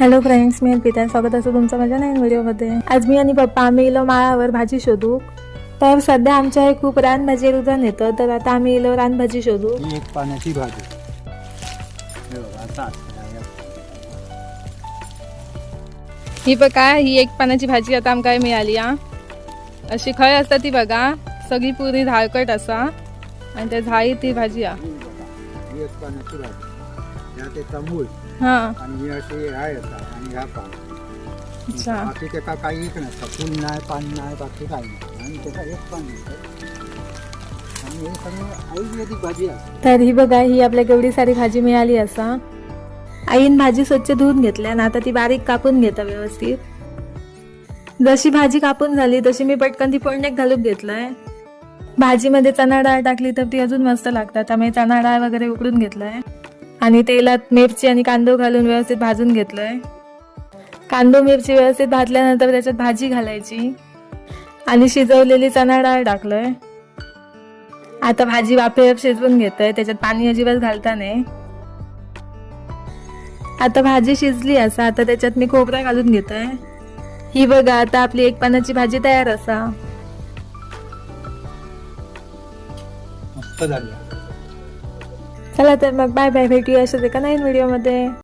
Hello friends मी अर्पिता स्वागत असं तुमचं माझ्या नवीन व्हिडिओमध्ये. आज मी आणि पप्पा आम्ही इलो माळावर भाजी शोधू. तर सध्या आमच्या हे खूप रानभाजी रुजण येतं. तर आता आम्ही इलो रानभाजी शोधू. ही एक पाण्याची भाजी. हे बघा, आता. असतं. ही बघा ही एक पानाची भाजी आता आमकां मिळाली हा? अशी खंय असता ती बघा. सगळी पुरी धाळकट असा. आणि त्या झाई ती भाजी हा. ही बघा, ही एक पाण्याची भाजी. ह्या ते तांदूळ हा. आणि ही अशी हाय असा आणि ह्या पान अच्छा. बाकी त्याका काही एक नसतं फुल नाही पान नाही बाकी काही नाही. आणि त्याचा एक पान नसतं आणि हे सगळं आयुर्वेदिक भाजी असते तर ही बघा ही आपल्या केवढी सारी भाजी मिळाली असा. आईन भाजी स्वच्छ धुवून घेतल्या आणि आता ती बारीक कापून घेता व्यवस्थित. जशी भाजी कापून झाली तशी मी पटकन ती फोडण्यात घालून घेतलंय. भाजीमध्ये चणा डाळ टाकली तर ती अजून मस्त लागतात. त्यामुळे चणा डाळ वगैरे उकडून घेतलंय. आणि तेलात मिरची आणि कांदो घालून व्यवस्थित भाजून घेतलंय. कांदो मिरची व्यवस्थित भाजल्यानंतर त्याच्यात भाजी घालायची. आणि शिजवलेली चणा डाळ टाकलंय. आता भाजी वाफेवर शिजवून घेतोय त्याच्यात पाणी अजिबात घालता नाही आता भाजी शिजली असा आता त्याच्यात मी खोबरा घालून घेतोय ही बघा आता आपली एक पानाची भाजी तयार असा. मस्त झाली. चला तर मग बाय बाय भेटूया असते का नाही व्हिडिओमध्ये